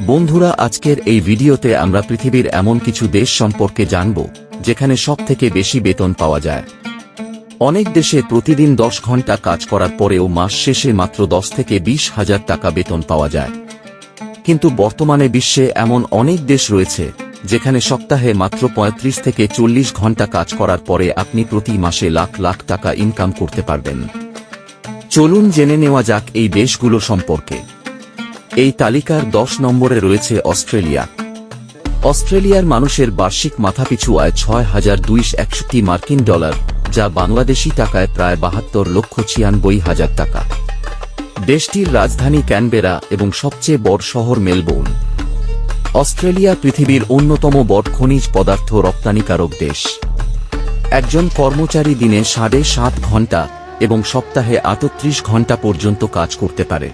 বন্ধুরা, আজকের এই ভিডিওতে আমরা পৃথিবীর এমন কিছু দেশ সম্পর্কে জানব, যেখানে সব থেকে বেশি বেতন পাওয়া যায়। অনেক দেশে প্রতিদিন দশ ঘণ্টা কাজ করার পরেও মাস শেষে মাত্র দশ থেকে বিশ হাজার টাকা বেতন পাওয়া যায়। কিন্তু বর্তমানে বিশ্বে এমন অনেক দেশ রয়েছে, যেখানে সপ্তাহে মাত্র ৩৫ থেকে চল্লিশ ঘণ্টা কাজ করার পরে আপনি প্রতি মাসে লাখ লাখ টাকা ইনকাম করতে পারবেন। চলুন জেনে নেওয়া যাক এই দেশগুলো সম্পর্কে। এই তালিকার দশ নম্বরে রয়েছে অস্ট্রেলিয়া। অস্ট্রেলিয়ার মানুষের বার্ষিক মাথাপিছু আয় ছয় হাজার দুইশ একষট্টি মার্কিন ডলার, যা বাংলাদেশি টাকায় প্রায় বাহাত্তর লক্ষ ছিয়ানব্বই হাজার টাকা। দেশটির রাজধানী ক্যানবেরা এবং সবচেয়ে বড় শহর মেলবোর্ন। অস্ট্রেলিয়া পৃথিবীর অন্যতম বড় খনিজ পদার্থ রপ্তানিকারক দেশ। একজন কর্মচারী দিনে সাড়ে সাত ঘণ্টা এবং সপ্তাহে আটত্রিশ ঘণ্টা পর্যন্ত কাজ করতে পারে।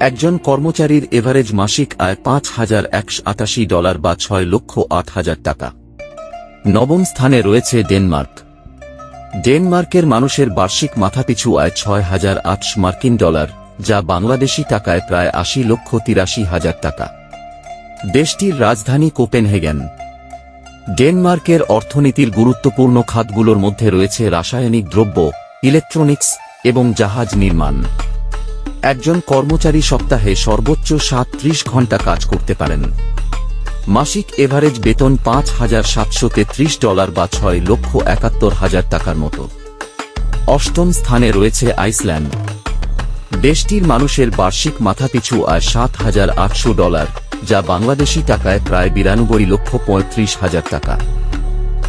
একজন কর্মচারীর এভারেজ মাসিক আয় পাঁচ হাজার একশো আটাশি ডলার বা ছয় লক্ষ আট হাজার টাকা। নবম স্থানে রয়েছে ডেনমার্ক। ডেনমার্কের মানুষের বার্ষিক মাথাপিছু আয় ছয় হাজার আটশো মার্কিন ডলার, যা বাংলাদেশি টাকায় প্রায় আশি লক্ষ তিরাশি হাজার টাকা। দেশটির রাজধানী কোপেনহেগেন। ডেনমার্কের অর্থনীতির গুরুত্বপূর্ণ খাতগুলোর মধ্যে রয়েছে রাসায়নিক দ্রব্য, ইলেকট্রনিক্স এবং জাহাজ নির্মাণ। একজন কর্মচারী সপ্তাহে সর্বোচ্চ সাতত্রিশ ঘণ্টা কাজ করতে পারেন। মাসিক এভারেজ বেতন পাঁচ হাজার সাতশো তেত্রিশ ডলার বা ছয় লক্ষ একাত্তর হাজার টাকার মতো। অষ্টম স্থানে রয়েছে আইসল্যান্ড। দেশটির মানুষের বার্ষিক মাথাপিছু আয় সাত হাজার আটশো ডলার, যা বাংলাদেশি টাকায় প্রায় বিরানব্বই লক্ষ পঁয়ত্রিশ হাজার টাকা।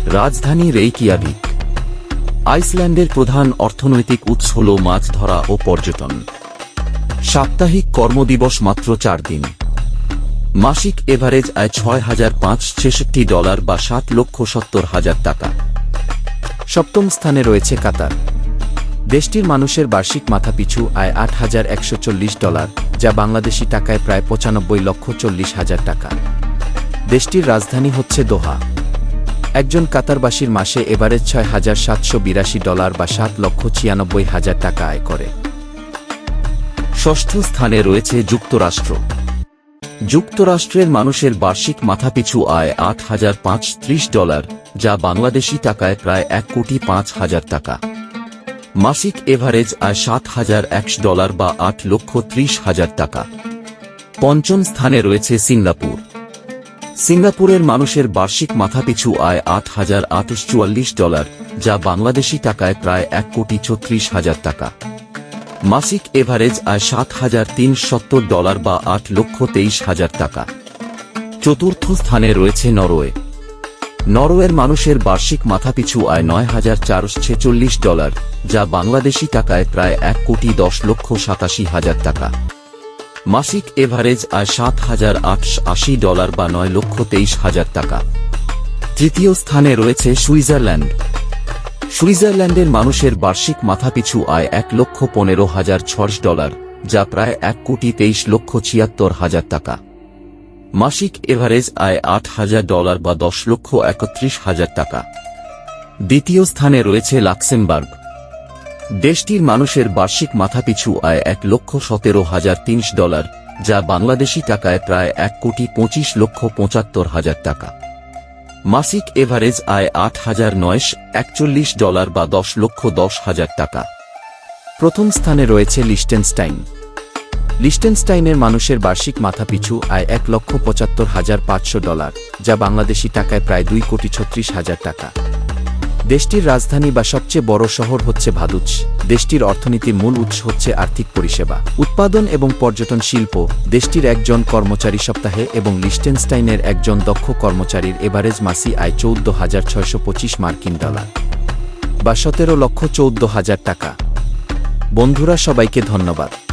রাজধানী রেইকিয়াভিক। আইসল্যান্ডের প্রধান অর্থনৈতিক উৎস হল মাছ ধরা ও পর্যটন। সাপ্তাহিক কর্মদিবস মাত্র চার দিন। মাসিক এভারেজ আয় ছয় হাজার পাঁচ ছেষট্টি ডলার বা সাত লক্ষ সত্তর হাজার টাকা। সপ্তম স্থানে রয়েছে কাতার। দেশটির মানুষের বার্ষিক মাথাপিছু আয় আট হাজার একশো চল্লিশ ডলার, যা বাংলাদেশি টাকায় প্রায় পঁচানব্বই লক্ষ চল্লিশ হাজার টাকা। দেশটির রাজধানী হচ্ছে দোহা। একজন কাতারবাসীর মাসে এভারেজ ছয় হাজার সাতশো বিরাশি ডলার বা সাত লক্ষ ছিয়ানব্বই হাজার টাকা আয় করে। ষষ্ঠ স্থানে রয়েছে যুক্তরাষ্ট্র। যুক্তরাষ্ট্রের মানুষের বার্ষিক মাথাপিছু আয় আট হাজার ডলার, যা বাংলাদেশি টাকায় প্রায় এক কোটি পাঁচ হাজার টাকা। মাসিক এভারেজ আয় সাত হাজার একশো ডলার বা আট লক্ষ ত্রিশ হাজার টাকা। পঞ্চম স্থানে রয়েছে সিঙ্গাপুর। সিঙ্গাপুরের মানুষের বার্ষিক মাথাপিছু আয় আট হাজার আটশো চুয়াল্লিশ ডলার, যা বাংলাদেশি টাকায় প্রায় এক কোটি ছত্রিশ হাজার টাকা। মাসিক এভারেজ আয় সাত হাজার তিন সত্তর ডলার বা আট লক্ষ তেইশ হাজার টাকা। চতুর্থ স্থানে রয়েছে নরওয়ে। নরওয়ের মানুষের বার্ষিক মাথাপিছু আয় নয় হাজার চারশো ছেচল্লিশ ডলার, যা বাংলাদেশি টাকায় প্রায় এক কোটি দশ লক্ষ সাতাশি হাজার টাকা। মাসিক এভারেজ আয় সাত হাজার আটশো আশি ডলার বা নয় লক্ষ তেইশ হাজার টাকা। তৃতীয় স্থানে রয়েছে সুইজারল্যান্ড। সুইজারল্যান্ডের মানুষের বার্ষিক মাথাপিছু আয় এক লক্ষ পনেরো হাজার ছশ ডলার, যা প্রায় এক কোটি তেইশ লক্ষ ছিয়াত্তর হাজার টাকা। মাসিক এভারেজ আয় আট হাজার ডলার বা দশ লক্ষ একত্রিশ হাজার টাকা। দ্বিতীয় স্থানে রয়েছে লাক্সেমবার্গ। দেশটির মানুষের বার্ষিক মাথাপিছু আয় এক লক্ষ সতেরো হাজার তিনশ ডলার, যা বাংলাদেশি টাকায় প্রায় এক কোটি পঁচিশ লক্ষ পঁচাত্তর হাজার টাকা। মাসিক এভারেজ আয় আট হাজার নয়শ একচল্লিশ ডলার বা দশ লক্ষ দশ হাজার টাকা। প্রথম স্থানে রয়েছে লিস্টেনস্টাইন। লিস্টেনস্টাইনের মানুষের বার্ষিক মাথাপিছু আয় এক লক্ষ পঁচাত্তর হাজার পাঁচশো ডলার, যা বাংলাদেশি টাকায় প্রায় দুই কোটি ছত্রিশ হাজার টাকা। দেশটির রাজধানী বা সবচেয়ে বড় শহর হচ্ছে ভাদুচ। দেশটির অর্থনীতির মূল উৎস হচ্ছে আর্থিক পরিষেবা। উৎপাদন এবং পর্যটন শিল্প দেশটির একজন কর্মচারী সপ্তাহে এবং লিস্টেনস্টাইনের একজন দক্ষ কর্মচারীর এভারেজ মাসি আয় চৌদ্দ হাজার ছয়শো পঁচিশ মার্কিন ডলার বা সতেরো লক্ষ চৌদ্দ হাজার টাকা। বন্ধুরা, সবাইকে ধন্যবাদ।